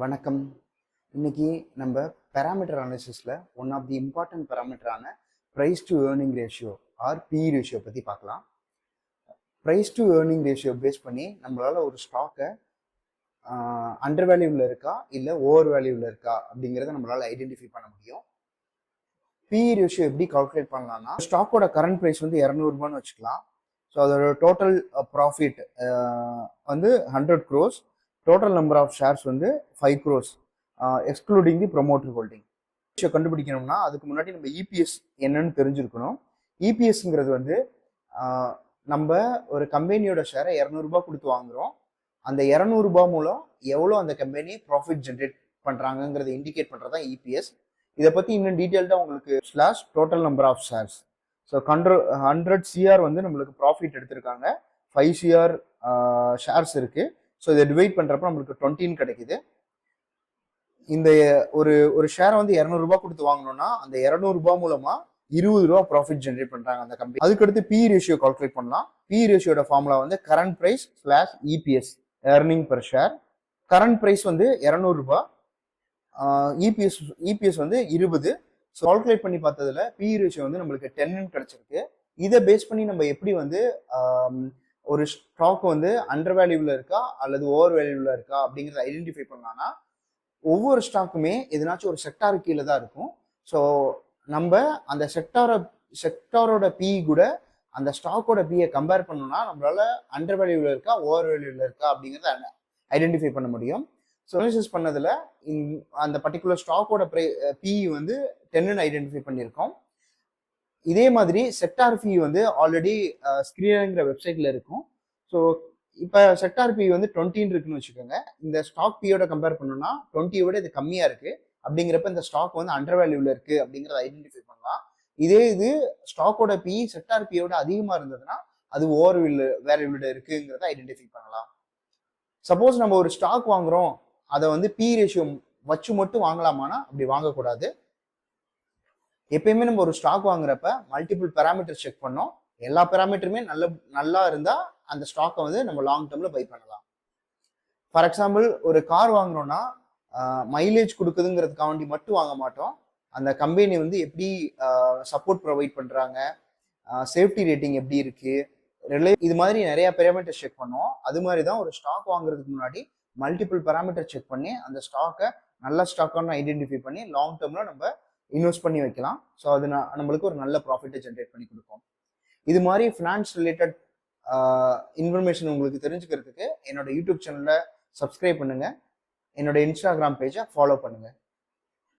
வணக்கம். இன்னைக்கு நம்ம பேராமீட்டர் அனாலிசிஸில் one of the important பேராமீட்டரான price to earning ratio R P ratio பற்றி பார்க்கலாம். Price to earning ratio base பண்ணி நம்மளால் ஒரு ஸ்டாக்கை அண்டர் வேல்யூவில் இருக்கா இல்லை ஓவர் வேல்யூவில் இருக்கா அப்படிங்கிறத நம்மளால் ஐடென்டிஃபை பண்ண முடியும். பி ரேஷியோ எப்படி கால்குலேட் பண்ணலாம்னா ஸ்டாக்கோட கரண்ட் ப்ரைஸ் வந்து இரநூறுபான்னு வச்சுக்கலாம். ஸோ அதோட டோட்டல் ப்ராஃபிட் வந்து hundred crores total number of shares வந்து five crores excluding the promoter holding விஷயம் கண்டுபிடிக்கணும்னா அதுக்கு முன்னாடி நம்ம இபிஎஸ் என்னன்னு தெரிஞ்சிருக்கணும். இபிஎஸ்ங்கிறது வந்து நம்ம ஒரு கம்பெனியோட ஷேரை இரநூறுபா கொடுத்து வாங்குகிறோம் அந்த இரநூறுபா மூலம் எவ்வளோ அந்த கம்பெனி ப்ராஃபிட் ஜென்ரேட் பண்ணுறாங்கங்கிறத இண்டிகேட் பண்ணுறது தான் இபிஎஸ் இதை பற்றி இன்னும் டீட்டெயில்டாக உங்களுக்கு slash total number of shares so கண்ட்ரோ hundred CR வந்து நம்மளுக்கு ப்ராஃபிட் எடுத்திருக்காங்க. ஃபைவ் சிஆர் ஷேர்ஸ் இருக்குது ஸோ இதை டிவைட் பண்ணுறப்ப நம்மளுக்கு டுவெண்ட்டின்னு கிடைக்குது. இந்த ஒரு ஒரு ஷேரை வந்து இரநூறுபா கொடுத்து வாங்கினோம்னா அந்த இரநூறுபா மூலமா இருபது ரூபா ப்ராஃபிட் ஜென்ரேட் பண்றாங்க அந்த கம்பெனி அதுக்கடுத்து பி ரேஷியோ கால்குலேட் பண்ணலாம். பி ரேஷியோட ஃபார்முலா வந்து current price slash EPS earning per share current price வந்து இரநூறுபா இபிஎஸ் இபிஎஸ் வந்து இருபது. ஸோ கால்குலேட் பண்ணி பார்த்ததுல பி ரேஷியோ வந்து நம்மளுக்கு டென்னு கிடைச்சிருக்கு. இதை பேஸ் பண்ணி நம்ம எப்படி வந்து ஒரு ஸ்டாக் வந்து அண்டர் வேல்யூவில் இருக்கா? அல்லது ஓவர் வேல்யூவில் இருக்கா? அப்படிங்கிறத ஐடென்டிஃபை பண்ணலாம்னா ஒவ்வொரு ஸ்டாக்குமே எதனாச்சும் ஒரு செக்டார் கீழே தான் இருக்கும். ஸோ நம்ம அந்த செக்டாரை செக்டாரோட பி கூட அந்த ஸ்டாக்கோட பியை கம்பேர் பண்ணோம்னா நம்மளால அண்டர் வேல்யூவில் இருக்கா? ஓவர் வேல்யூவில் இருக்கா? அப்படிங்கிறத ஐடென்டிஃபை பண்ண முடியும். ஸோ அனாலிசிஸ் பண்ணதில் அந்த பர்டிகுலர் ஸ்டாக்கோட ப்ரை பி வந்து டென்னு ஐடென்டிஃபை பண்ணியிருக்கோம். இதே மாதிரி செட்டார் ஃபீ வந்து ஆல்ரெடி ஸ்க்ரீனுங்கிற வெப்சைட்ல இருக்கும். ஸோ இப்போ செட்டார் பி வந்து டுவெண்ட்டின்னு இருக்குன்னு வச்சுக்கோங்க. இந்த ஸ்டாக் பியோட கம்பேர் பண்ணோம்னா டுவெண்ட்டியை விட இது கம்மியாக இருக்கு. அப்படிங்கிறப்ப இந்த ஸ்டாக் வந்து அண்டர் வேல்யூவில் இருக்கு அப்படிங்கிறத ஐடென்டிஃபை பண்ணலாம். இதே இது ஸ்டாக்கோட பி செக்டார் பியோட அதிகமாக இருந்ததுன்னா அது ஓவர் வேல்யூல இருக்குங்கிறத ஐடென்டிஃபை பண்ணலாம். சப்போஸ் நம்ம ஒரு ஸ்டாக் வாங்குறோம். அதை வந்து பி ரேஷியோ வச்சு மட்டும் வாங்கலாமானா அப்படி வாங்கக்கூடாது. எப்பயுமே நம்ம ஒரு ஸ்டாக் வாங்குறப்ப மல்டிபிள் பேராமீட்டர் செக் பண்ணோம். எல்லா பேராமீட்டருமே நல்ல நல்லா இருந்தால் அந்த ஸ்டாக்கை வந்து நம்ம லாங் டேர்மில் பை பண்ணலாம். ஃபார் எக்ஸாம்பிள் ஒரு கார் வாங்குறோம்னா மைலேஜ் கொடுக்குதுங்கிறதுக்காண்டி மட்டும் வாங்க மாட்டோம். அந்த கம்பெனி வந்து எப்படி சப்போர்ட் ப்ரொவைட் பண்ணுறாங்க சேஃப்டி ரேட்டிங் எப்படி இருக்குது ரிலே இது மாதிரி நிறைய பேராமீட்டர் செக் பண்ணுவோம் அது மாதிரி தான் ஒரு ஸ்டாக் வாங்குறதுக்கு முன்னாடி மல்டிபிள் பேராமீட்டர் செக் பண்ணி அந்த ஸ்டாக்கை நல்ல ஸ்டாக்கான ஐடென்டிஃபை பண்ணி லாங் டேர்மில் நம்ம இன்வெஸ்ட் பண்ணி வைக்கலாம். ஸோ அது நம்மளுக்கு ஒரு நல்ல ப்ராஃபிட்டை ஜென்ரேட் பண்ணி கொடுக்கும். இது மாதிரி ஃபினான்ஸ் ரிலேட்டட் இன்ஃபர்மேஷன் உங்களுக்கு தெரிஞ்சுக்கிறதுக்கு என்னோட யூடியூப் சேனலை சப்ஸ்கிரைப் பண்ணுங்கள் என்னோட இன்ஸ்டாகிராம் பேஜை ஃபாலோ பண்ணுங்கள்